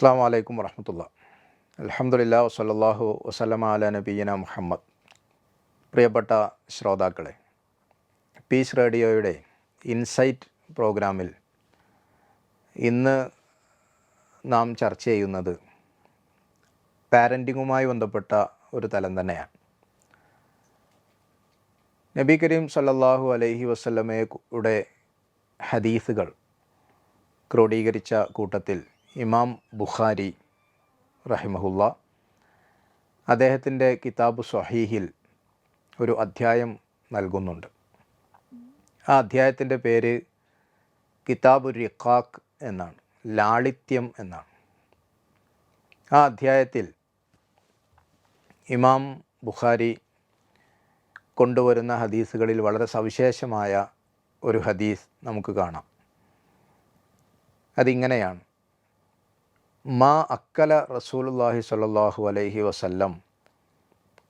അസ്സാം വലൈക്കും വർഹമത്തുള്ള അലഹമുല്ല വസല്ലാഹു വസ്ലമ അല നബീന മുഹമ്മദ്. പ്രിയപ്പെട്ട ശ്രോതാക്കളെ പീസ് റേഡിയോയുടെ ഇൻസൈറ്റ് പ്രോഗ്രാമിൽ ഇന്ന് നാം ചർച്ച ചെയ്യുന്നത് പാരന്റിങ്ങുമായി ബന്ധപ്പെട്ട ഒരു തലം തന്നെയാണ്. നബി കരീം സല്ലാഹു അലൈഹി വസ്ലമയുടെ ഹദീസുകൾ ക്രോഡീകരിച്ച കൂട്ടത്തിൽ ഇമാം ബുഖാരി റഹിമഹുല്ല അദ്ദേഹത്തിന്റെ കിതാബ് സ്വഹീഹിൽ ഒരു അധ്യായം നൽകുന്നുണ്ട്. ആ അധ്യായത്തിന്റെ പേര് കിതാബ് റിഖാഖ് എന്നാണ് ലാളിത്യം എന്നാണ്. ആ അധ്യായത്തിൽ ഇമാം ബുഖാരി കൊണ്ടുവരുന്ന ഹദീസുകളിൽ വളരെ സവിശേഷമായ ഒരു ഹദീസ് നമുക്ക് കാണാം. അതിങ്ങനെയാണ്. മാ അക്കല റസൂലുല്ലാഹി സ്വല്ലല്ലാഹു അലൈഹി വസല്ലം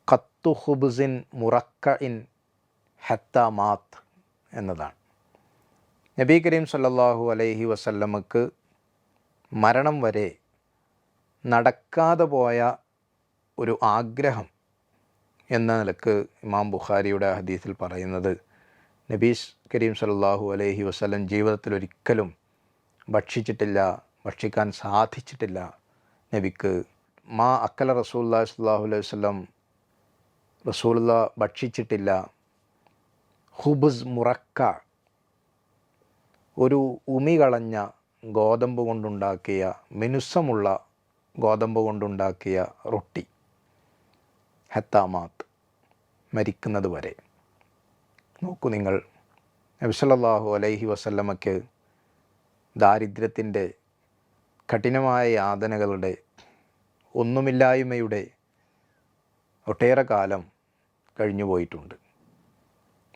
ഖത്തു ഹുബ്സിൻ മുറക്ക ഇൻ ഹത്ത മാത്ത് എന്നതാണ്. നബി കരീം സല്ലാഹു അലൈഹി വസല്ലമക്ക് മരണം വരെ നടക്കാതെ പോയ ഒരു ആഗ്രഹം എന്ന നിലയ്ക്ക് ഇമാം ബുഖാരിയുടെ ഹദീസിൽ പറയുന്നത് നബീസ് കരീം സല്ലാഹു അലൈഹി വസ്ലം ജീവിതത്തിൽ ഒരിക്കലും ഭക്ഷിച്ചിട്ടില്ല ഭക്ഷിക്കാൻ സാധിച്ചിട്ടില്ല. നബിക്ക് മാ അക്കല റസൂല്ലാ സ്വല്ലാഹു അലൈഹി വല്ലം റസൂലുള്ള ഭക്ഷിച്ചിട്ടില്ല. ഹുബ്സ് മുറക്ക ഒരു ഉമി കളഞ്ഞ ഗോതമ്പ് കൊണ്ടുണ്ടാക്കിയ മിനുസമുള്ള ഗോതമ്പ് കൊണ്ടുണ്ടാക്കിയ റൊട്ടി ഹത്താമാത്ത് മരിക്കുന്നത് വരെ. നോക്കൂ നിങ്ങൾ നബിസല്ലാഹു അലൈഹി വസല്ലമയ്ക്ക് ദാരിദ്ര്യത്തിന്റെ കഠിനമായ യാതനകളുടെ ഒന്നുമില്ലായ്മയുടെ ഒട്ടേറെ കാലം കഴിഞ്ഞു പോയിട്ടുണ്ട്.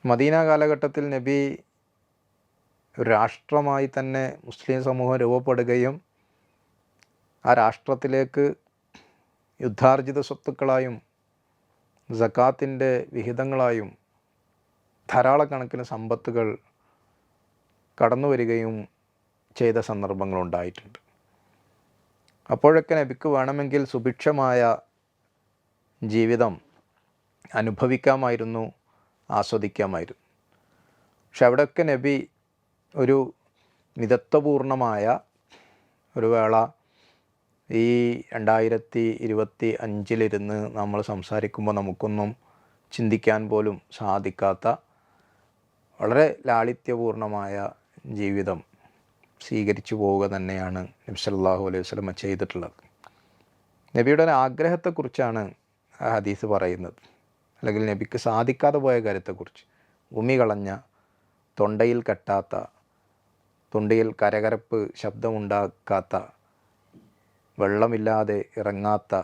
മദീന കാലഘട്ടത്തിൽ നബി രാഷ്ട്രമായി തന്നെ മുസ്ലിം സമൂഹം രൂപപ്പെടുകയും ആ രാഷ്ട്രത്തിലേക്ക് യുദ്ധാർജിത സ്വത്തുക്കളായും സക്കാത്തിന്റെ വിഹിതങ്ങളായും ധാരാളക്കണക്കിന് സമ്പത്തുകൾ കടന്നു വരികയും ചെയ്ത സന്ദർഭങ്ങളുണ്ടായിട്ടുണ്ട്. അപ്പോഴൊക്കെ നബിക്ക് വേണമെങ്കിൽ സുഭിക്ഷമായ ജീവിതം അനുഭവിക്കാമായിരുന്നു ആസ്വദിക്കാമായിരുന്നു. പക്ഷെ അവിടെയൊക്കെ നബി ഒരു മിതത്വപൂർണമായ ഒരു വേള ഈ രണ്ടായിരത്തി ഇരുപത്തി അഞ്ചിലിരുന്ന് നമ്മൾ സംസാരിക്കുമ്പോൾ നമുക്കൊന്നും ചിന്തിക്കാൻ പോലും സാധിക്കാത്ത വളരെ ലാളിത്യപൂർണമായ ജീവിതം സ്വീകരിച്ചു പോവുക തന്നെയാണ് നബി സല്ലല്ലാഹു അലൈഹി വസ്ലമ ചെയ്തിട്ടുള്ളത്. നബിയുടെ ഒരു ആഗ്രഹത്തെക്കുറിച്ചാണ് ഹദീസ് പറയുന്നത്. അല്ലെങ്കിൽ നബിക്ക് സാധിക്കാതെ പോയ കാര്യത്തെക്കുറിച്ച്. ഉമി കളഞ്ഞ തൊണ്ടയിൽ കെട്ടാത്ത തൊണ്ടയിൽ കരകരപ്പ് ശബ്ദമുണ്ടാക്കാത്ത വെള്ളമില്ലാതെ ഇറങ്ങാത്ത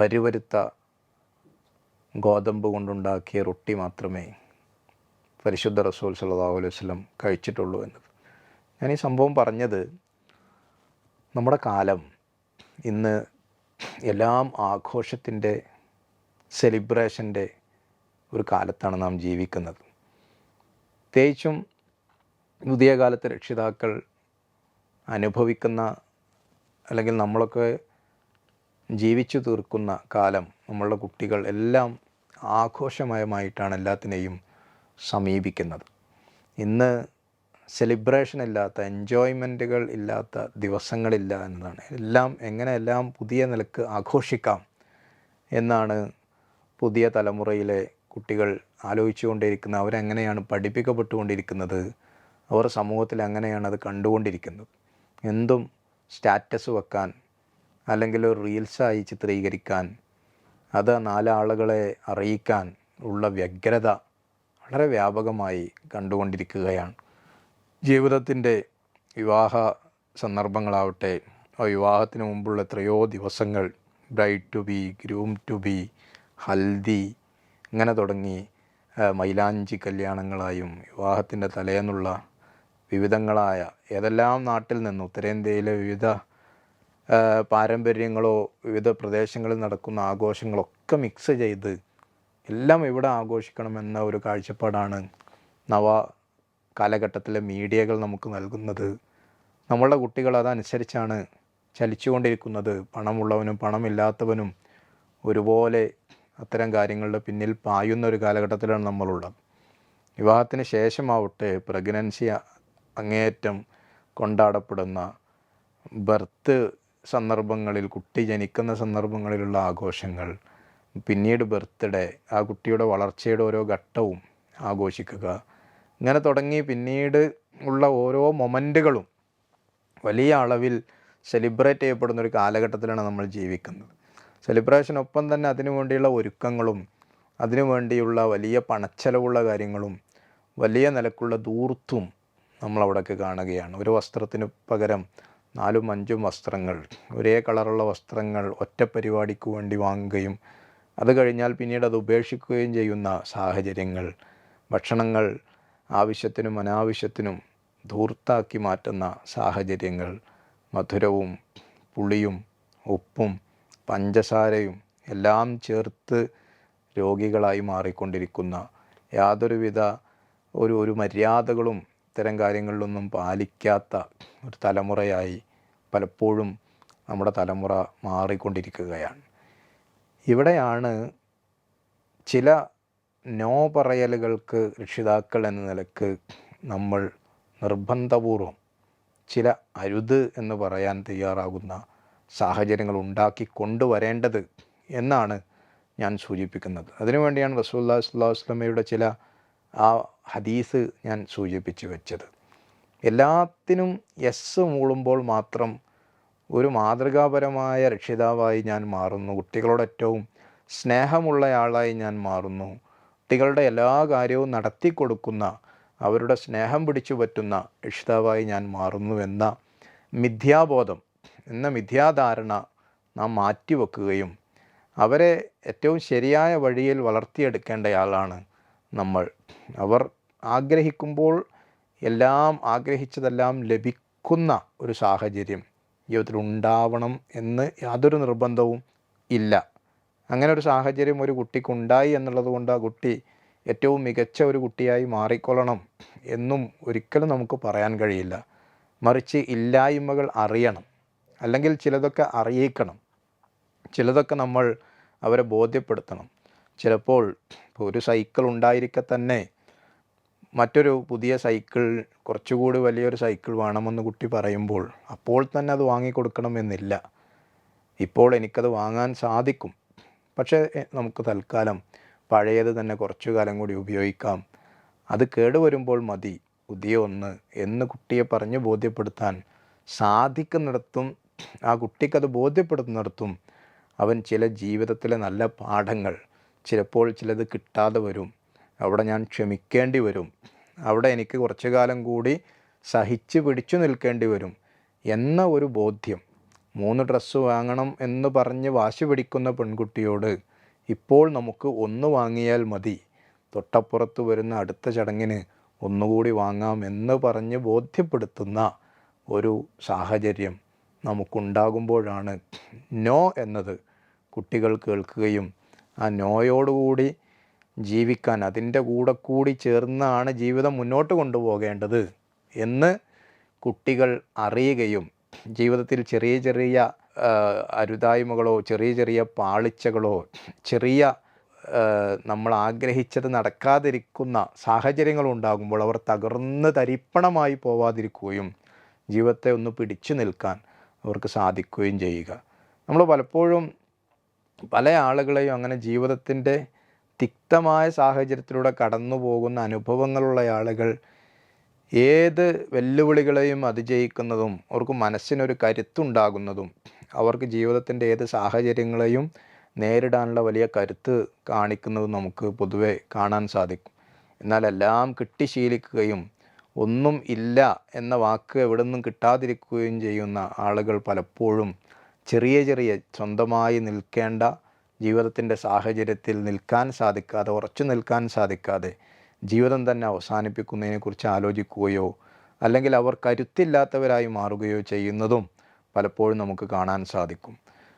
പരുവരുത്ത ഗോതമ്പ് കൊണ്ടുണ്ടാക്കിയ റൊട്ടി മാത്രമേ പരിശുദ്ധ റസൂൽ സല്ലാഹു അലൈഹി വല്ലം കഴിച്ചിട്ടുള്ളൂ എന്നത്. ഞാൻ ഈ സംഭവം പറഞ്ഞത് നമ്മുടെ കാലം ഇന്ന് എല്ലാം ആഘോഷത്തിന്റെ സെലിബ്രേഷന്റെ ഒരു കാലത്താണ് നാം ജീവിക്കുന്നത്. പ്രത്യേകിച്ചും പുതിയ കാലത്തെ രക്ഷിതാക്കൾ അനുഭവിക്കുന്ന അല്ലെങ്കിൽ നമ്മളൊക്കെ ജീവിച്ചു തീർക്കുന്ന കാലം നമ്മളുടെ കുട്ടികൾ എല്ലാം ആഘോഷമയമായിട്ടാണ് എല്ലാത്തിനെയും സമീപിക്കുന്നത്. ഇന്ന് സെലിബ്രേഷൻ ഇല്ലാത്ത എൻജോയ്മെന്റുകൾ ഇല്ലാത്ത ദിവസങ്ങളില്ല എന്നതാണ്. എല്ലാം എങ്ങനെ എല്ലാം പുതിയ നിലയ്ക്ക് ആഘോഷിക്കാം എന്നാണ് പുതിയ തലമുറയിലെ കുട്ടികൾ ആലോചിച്ചുകൊണ്ടിരിക്കുന്നത്. അവരെങ്ങനെയാണ് പഠിപ്പിക്കപ്പെട്ടുകൊണ്ടിരിക്കുന്നത്? അവർ സമൂഹത്തിൽ അങ്ങനെയാണ് അത് കണ്ടുകൊണ്ടിരിക്കുന്നത്? എന്തും സ്റ്റാറ്റസ് വെക്കാൻ അല്ലെങ്കിൽ ഒരു റീൽസായി ചിത്രീകരിക്കാൻ അത് നാലാളുകളെ അറിയിക്കാൻ ഉള്ള വ്യഗ്രത വളരെ വ്യാപകമായി കണ്ടുകൊണ്ടിരിക്കുകയാണ്. ജീവിതത്തിന്റെ വിവാഹ സന്ദർഭങ്ങളാവട്ടെ വിവാഹത്തിന് മുമ്പുള്ള എത്രയോ ദിവസങ്ങൾ bride to be groom to be haldi ഇങ്ങനെ തുടങ്ങി മൈലാഞ്ചി കല്യാണങ്ങളായും വിവാഹത്തിന്റെ തലേന്നുള്ള വിവിധങ്ങളായ ഏതെല്ലാം നാട്ടിൽ നിന്ന് ഉത്തരേന്ത്യയിലെ വിവിധ പാരമ്പര്യങ്ങളോ വിവിധ പ്രദേശങ്ങളിൽ നടക്കുന്ന ആഘോഷങ്ങളൊക്കെ മിക്സ് ചെയ്ത് എല്ലാം ഇവിടെ ആഘോഷിക്കണമെന്ന ഒരു കാഴ്ചപ്പാടാണ് നവ കാലഘട്ടത്തിലെ മീഡിയകൾ നമുക്ക് നൽകുന്നത്. നമ്മളുടെ കുട്ടികൾ അതനുസരിച്ചാണ് ചലിച്ചുകൊണ്ടിരിക്കുന്നത്. പണമുള്ളവനും പണമില്ലാത്തവനും ഒരുപോലെ അത്തരം കാര്യങ്ങളുടെ പിന്നിൽ പായുന്ന ഒരു കാലഘട്ടത്തിലാണ് നമ്മളുള്ളത്. വിവാഹത്തിന് ശേഷമാവട്ടെ പ്രഗ്നൻസി അങ്ങേയറ്റം കൊണ്ടാടപ്പെടുന്ന ബർത്ത് സന്ദർഭങ്ങളിൽ കുട്ടി ജനിക്കുന്ന സന്ദർഭങ്ങളിലുള്ള ആഘോഷങ്ങൾ പിന്നീട് ബർത്ത്ഡേ ആ കുട്ടിയുടെ വളർച്ചയുടെ ഓരോ ഘട്ടവും ആഘോഷിക്കുക. ഇങ്ങനെ തുടങ്ങി പിന്നീട് ഉള്ള ഓരോ മൊമെന്റുകളും വലിയ അളവിൽ സെലിബ്രേറ്റ് ചെയ്യപ്പെടുന്ന ഒരു കാലഘട്ടത്തിലാണ് നമ്മൾ ജീവിക്കുന്നത്. സെലിബ്രേഷനൊപ്പം തന്നെ അതിനു വേണ്ടിയുള്ള ഒരുക്കങ്ങളും അതിനു വേണ്ടിയുള്ള വലിയ പണച്ചെലവുള്ള കാര്യങ്ങളും വലിയ നിലക്കുള്ള ദൂർത്തും നമ്മളവിടെയൊക്കെ കാണുകയാണ്. ഒരു വസ്ത്രത്തിന് പകരം നാലും അഞ്ചും വസ്ത്രങ്ങൾ ഒരേ കളറുള്ള വസ്ത്രങ്ങൾ ഒറ്റ പരിപാടിക്ക് വേണ്ടി വാങ്ങുകയും അത് കഴിഞ്ഞാൽ പിന്നീട് അത് ഉപേക്ഷിക്കുകയും ചെയ്യുന്ന സാഹചര്യങ്ങൾ ഭക്ഷണങ്ങൾ ആവശ്യത്തിനും അനാവശ്യത്തിനും ധൂർത്താക്കി മാറ്റുന്ന സാഹചര്യങ്ങൾ മധുരവും പുളിയും ഉപ്പും പഞ്ചസാരയും എല്ലാം ചേർത്ത് രോഗികളായി മാറിക്കൊണ്ടിരിക്കുന്ന യാതൊരുവിധ ഒരു ഒരു മര്യാദകളും ഇത്തരം കാര്യങ്ങളിലൊന്നും പാലിക്കാത്ത ഒരു തലമുറയായി പലപ്പോഴും നമ്മുടെ തലമുറ മാറിക്കൊണ്ടിരിക്കുകയാണ്. ഇവിടെയാണ് ചില നോ പറയലുകൾക്ക് രക്ഷിതാക്കൾ എന്ന നിലയ്ക്ക് നമ്മൾ നിർബന്ധപൂർവം ചില അരുത് എന്ന് പറയാൻ തയ്യാറാകുന്ന സാഹചര്യങ്ങൾ ഉണ്ടാക്കി കൊണ്ടുവരേണ്ടത് എന്നാണ് ഞാൻ സൂചിപ്പിക്കുന്നത്. അതിനുവേണ്ടിയാണ് റസൂല്ലാ സ്വല്ലാ വസ്ലമയുടെ ചില ആ ഹദീസ് ഞാൻ സൂചിപ്പിച്ചു വെച്ചത്. എല്ലാത്തിനും യെസ് മൂളുമ്പോൾ മാത്രം ഒരു മാതൃകാപരമായ രക്ഷിതാവായി ഞാൻ മാറുന്നു. കുട്ടികളോട് ഏറ്റവും സ്നേഹമുള്ളയാളായി ഞാൻ മാറുന്നു. കുട്ടികളുടെ എല്ലാ കാര്യവും നടത്തി കൊടുക്കുന്ന അവരുടെ സ്നേഹം പിടിച്ചു പറ്റുന്ന രക്ഷിതാവായി ഞാൻ മാറുന്നു എന്ന മിഥ്യാബോധം എന്ന മിഥ്യാധാരണ നാം മാറ്റിവെക്കുകയും അവരെ ഏറ്റവും ശരിയായ വഴിയിൽ വളർത്തിയെടുക്കേണ്ടയാളാണ് നമ്മൾ. അവർ ആഗ്രഹിക്കുമ്പോൾ എല്ലാം ആഗ്രഹിച്ചതെല്ലാം ലഭിക്കുന്ന ഒരു സാഹചര്യം. ജീവിതത്തിൽ ഉണ്ടാവണം എന്ന് യാതൊരു നിർബന്ധവും ഇല്ല. അങ്ങനെ ഒരു സാഹചര്യം ഒരു കുട്ടിക്കുണ്ടായി എന്നുള്ളത് കൊണ്ട് ആ കുട്ടി ഏറ്റവും മികച്ച ഒരു കുട്ടിയായി മാറിക്കൊള്ളണം എന്നും ഒരിക്കലും നമുക്ക് പറയാൻ കഴിയില്ല. മറിച്ച് ഇല്ലായ്മകൾ അറിയണം അല്ലെങ്കിൽ ചിലതൊക്കെ അറിയിക്കണം. ചിലതൊക്കെ നമ്മൾ അവരെ ബോധ്യപ്പെടുത്തണം. ചിലപ്പോൾ ഒരു സൈക്കിൾ ഉണ്ടായിരിക്കെ തന്നെ മറ്റൊരു പുതിയ സൈക്കിൾ കുറച്ചുകൂടി വലിയൊരു സൈക്കിൾ വേണമെന്ന് കുട്ടി പറയുമ്പോൾ അപ്പോൾ തന്നെ അത് വാങ്ങിക്കൊടുക്കണമെന്നില്ല. ഇപ്പോൾ എനിക്കത് വാങ്ങാൻ സാധിക്കും. പക്ഷേ നമുക്ക് തൽക്കാലം പഴയത് തന്നെ കുറച്ചു കാലം കൂടി ഉപയോഗിക്കാം. അത് കേടുവരുമ്പോൾ മതി. പുതിയ ഒന്ന് എന്ന് കുട്ടിയെ പറഞ്ഞ് ബോധ്യപ്പെടുത്താൻ സാധിക്കുന്നിടത്തും ആ കുട്ടിക്കത് ബോധ്യപ്പെടുത്തുന്നിടത്തും അവൻ ചില ജീവിതത്തിലെ നല്ല പാഠങ്ങൾ ചിലപ്പോൾ ചിലത് കിട്ടാതെ വരും. അവിടെ ഞാൻ ക്ഷമിക്കേണ്ടി വരും. അവിടെ എനിക്ക് കുറച്ചു കാലം കൂടി സഹിച്ച് പിടിച്ചു നിൽക്കേണ്ടി വരും എന്ന ഒരു ബോധ്യം. മൂന്ന് ഡ്രസ്സ് വാങ്ങണം എന്ന് പറഞ്ഞ് വാശി പിടിക്കുന്ന പെൺകുട്ടിയോട് ഇപ്പോൾ നമുക്ക് ഒന്ന് വാങ്ങിയാൽ മതി. തൊട്ടപ്പുറത്ത് വരുന്ന അടുത്ത ചടങ്ങിന് ഒന്നുകൂടി വാങ്ങാം എന്ന് പറഞ്ഞ് ബോധ്യപ്പെടുത്തുന്ന ഒരു സാഹചര്യം നമുക്കുണ്ടാകുമ്പോഴാണ്. നോ എന്നത് കുട്ടികൾ കേൾക്കുകയും ആ നോയോടുകൂടി ജീവിക്കാൻ അതിന്റെ കൂടെ കൂടി ചേർന്നാണ് ജീവിതം മുന്നോട്ട് കൊണ്ടുപോകേണ്ടത് എന്ന് കുട്ടികൾ അറിയുകയും ജീവിതത്തിൽ ചെറിയ ചെറിയ അരുതായ്മകളോ ചെറിയ ചെറിയ പാളിച്ചകളോ ചെറിയ നമ്മൾ ആഗ്രഹിച്ചത് നടക്കാതിരിക്കുന്ന സാഹചര്യങ്ങൾ ഉണ്ടാകുമ്പോൾ അവർ തകർന്ന് തരിപ്പണമായി പോവാതിരിക്കുകയും ജീവിതത്തെ ഒന്ന് പിടിച്ചു നിൽക്കാൻ അവർക്ക് സാധിക്കുകയും ചെയ്യുക. നമ്മൾ പലപ്പോഴും പല ആളുകളെയും അങ്ങനെ ജീവിതത്തിന്റെ തിക്തമായ സാഹചര്യത്തിലൂടെ കടന്നു പോകുന്ന അനുഭവങ്ങളുള്ള ആളുകൾ ഏത് വെല്ലുവിളികളെയും അതിജയിക്കുന്നതും അവർക്ക് മനസ്സിനൊരു കരുത്തുണ്ടാകുന്നതും അവർക്ക് ജീവിതത്തിന്റെ ഏത് സാഹചര്യങ്ങളെയും നേരിടാനുള്ള വലിയ കരുത്ത് കാണിക്കുന്നതും നമുക്ക് പൊതുവെ കാണാൻ സാധിക്കും. എന്നാൽ എല്ലാം കിട്ടിശീലിക്കുകയും ഒന്നും ഇല്ല എന്ന വാക്ക് എവിടെ നിന്നും കിട്ടാതിരിക്കുകയും ചെയ്യുന്ന ആളുകൾ പലപ്പോഴും ചെറിയ ചെറിയ സ്വന്തമായി നിൽക്കേണ്ട ജീവിതത്തിന്റെ സാഹചര്യത്തിൽ നിൽക്കാൻ സാധിക്കാതെ ഉറച്ചു നിൽക്കാൻ സാധിക്കാതെ ജീവിതം തന്നെ അവസാനിപ്പിക്കുന്നതിനെക്കുറിച്ച് ആലോചിക്കുകയോ അല്ലെങ്കിൽ അവർ കരുത്തില്ലാത്തവരായി മാറുകയോ ചെയ്യുന്നതും പലപ്പോഴും നമുക്ക് കാണാൻ സാധിക്കും.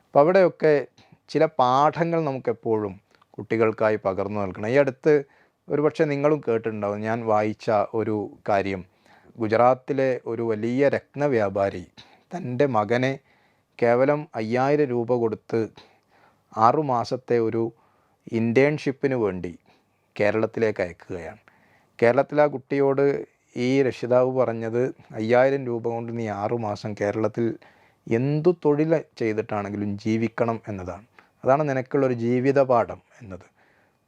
അപ്പോൾ അവിടെയൊക്കെ ചില പാഠങ്ങൾ നമുക്കെപ്പോഴും കുട്ടികൾക്കായി പകർന്നു നൽകണം. ഈ അടുത്ത് ഒരുപക്ഷെ നിങ്ങളും കേട്ടിട്ടുണ്ടാവും. ഞാൻ വായിച്ച ഒരു കാര്യം. ഗുജറാത്തിലെ ഒരു വലിയ രത്നവ്യാപാരി തന്റെ മകനെ കേവലം അയ്യായിരം രൂപ കൊടുത്ത് ആറു മാസത്തെ ഒരു ഇന്റേൺഷിപ്പിന് വേണ്ടി കേരളത്തിലേക്ക് അയക്കുകയാണ്. കേരളത്തിലെ ആ കുട്ടിയോട് ഈ രക്ഷിതാവ് പറഞ്ഞത് അയ്യായിരം രൂപ കൊണ്ട് നീ ആറുമാസം കേരളത്തിൽ എന്തു തൊഴിൽ ചെയ്തിട്ടാണെങ്കിലും ജീവിക്കണം എന്നതാണ്. അതാണ് നിനക്കുള്ളൊരു ജീവിത പാഠം എന്നത്.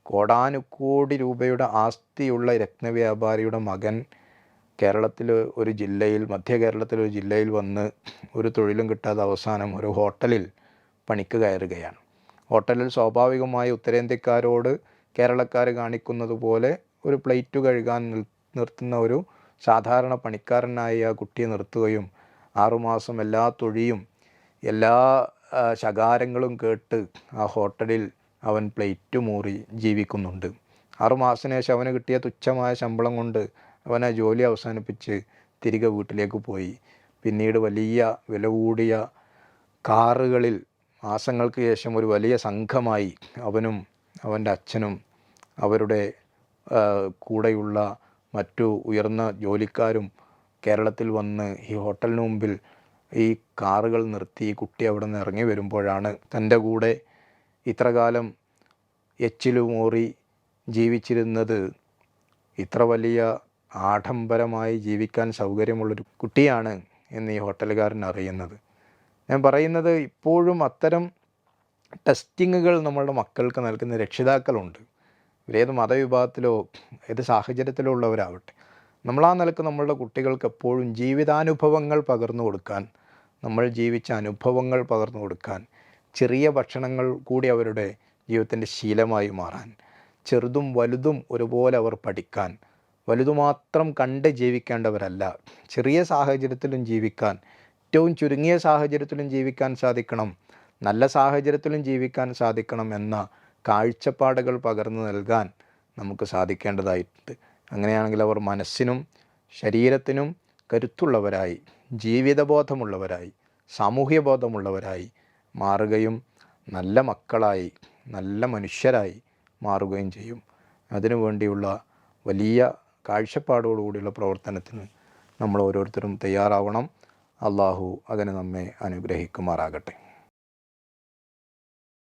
കോടാനുകോടി രൂപയുടെ ആസ്തിയുള്ള രത്നവ്യാപാരിയുടെ മകൻ കേരളത്തിൽ ഒരു ജില്ലയിൽ മധ്യ കേരളത്തിലെ ഒരു ജില്ലയിൽ വന്ന് ഒരു തൊഴിലും കിട്ടാതെ അവസാനം ഒരു ഹോട്ടലിൽ പണിക്ക് കയറുകയാണ്. ഹോട്ടലിൽ സ്വാഭാവികമായി ഉത്തരേന്ത്യക്കാരോട് കേരളക്കാർ കാണിക്കുന്നത് പോലെ ഒരു പ്ലേറ്റ് കഴുകാൻ നിർത്തുന്ന ഒരു സാധാരണ പണിക്കാരനായി ആ കുട്ടിയെ നിർത്തുകയും ആറുമാസം എല്ലാ തൊഴിയും എല്ലാ ശകാരങ്ങളും കേട്ട് ആ ഹോട്ടലിൽ അവൻ പ്ലേറ്റ് മൂറി ജീവിക്കുന്നുണ്ട്. ആറുമാസത്തിന് ശേഷം അവന് കിട്ടിയ തുച്ഛമായ ശമ്പളം കൊണ്ട് അവനെ ജോലി അവസാനിപ്പിച്ച് തിരികെ വീട്ടിലേക്ക് പോയി. പിന്നീട് വലിയ വില കൂടിയ കാറുകളിൽ മാസങ്ങൾക്ക് ശേഷം ഒരു വലിയ സംഘമായി അവനും അവന്റെ അച്ഛനും അവരുടെ കൂടെയുള്ള മറ്റു ഉയർന്ന ജോലിക്കാരും കേരളത്തിൽ വന്ന് ഈ ഹോട്ടലിന് മുമ്പിൽ ഈ കാറുകൾ നിർത്തി ഈ കുട്ടി അവിടെ നിന്ന് ഇറങ്ങി വരുമ്പോഴാണ് തന്റെ കൂടെ ഇത്രകാലം എച്ചിലുമോറി ജീവിച്ചിരുന്നത് ഇത്ര വലിയ ആഡംബരമായി ജീവിക്കാൻ സൗകര്യമുള്ളൊരു കുട്ടിയാണ് എന്ന് ഈ ഹോട്ടലുകാരൻ അറിയുന്നത്. ഞാൻ പറയുന്നത് ഇപ്പോഴും അത്തരം ടെസ്റ്റിങ്ങുകൾ നമ്മളുടെ മക്കൾക്ക് നൽകുന്ന രക്ഷിതാക്കളുണ്ട്. ഇവരേത് മതവിഭാഗത്തിലോ ഏത് സാഹചര്യത്തിലോ ഉള്ളവരാവട്ടെ. നമ്മളാ നിലയ്ക്ക് നമ്മളുടെ കുട്ടികൾക്ക് എപ്പോഴും ജീവിതാനുഭവങ്ങൾ പകർന്നു കൊടുക്കാൻ നമ്മൾ ജീവിച്ച അനുഭവങ്ങൾ പകർന്നു കൊടുക്കാൻ ചെറിയ ഭക്ഷണങ്ങൾ കൂടി അവരുടെ ജീവിതത്തിന്റെ ശീലമായി മാറാൻ ചെറുതും വലുതും ഒരുപോലെ അവർ പഠിക്കാൻ വലുതു മാത്രം കണ്ട് ജീവിക്കേണ്ടവരല്ല ചെറിയ സാഹചര്യത്തിലും ജീവിക്കാൻ ഏറ്റവും ചുരുങ്ങിയ സാഹചര്യത്തിലും ജീവിക്കാൻ സാധിക്കണം. നല്ല സാഹചര്യത്തിലും ജീവിക്കാൻ സാധിക്കണം എന്ന കാഴ്ചപ്പാടുകൾ പകർന്നു നൽകാൻ നമുക്ക് സാധിക്കേണ്ടതായിട്ടുണ്ട്. അങ്ങനെയാണെങ്കിൽ അവർ മനസ്സിനും ശരീരത്തിനും കരുത്തുള്ളവരായി ജീവിതബോധമുള്ളവരായി സാമൂഹ്യ ബോധമുള്ളവരായി മാറുകയും നല്ല മക്കളായി നല്ല മനുഷ്യരായി മാറുകയും ചെയ്യും. അതിനു വേണ്ടിയുള്ള വലിയ കാഴ്ചപ്പാടോടുകൂടിയുള്ള പ്രവർത്തനത്തിന് നമ്മൾ ഓരോരുത്തരും തയ്യാറാവണം. അള്ളാഹു അതിനെ നമ്മെ അനുഗ്രഹിക്കുമാറാകട്ടെ.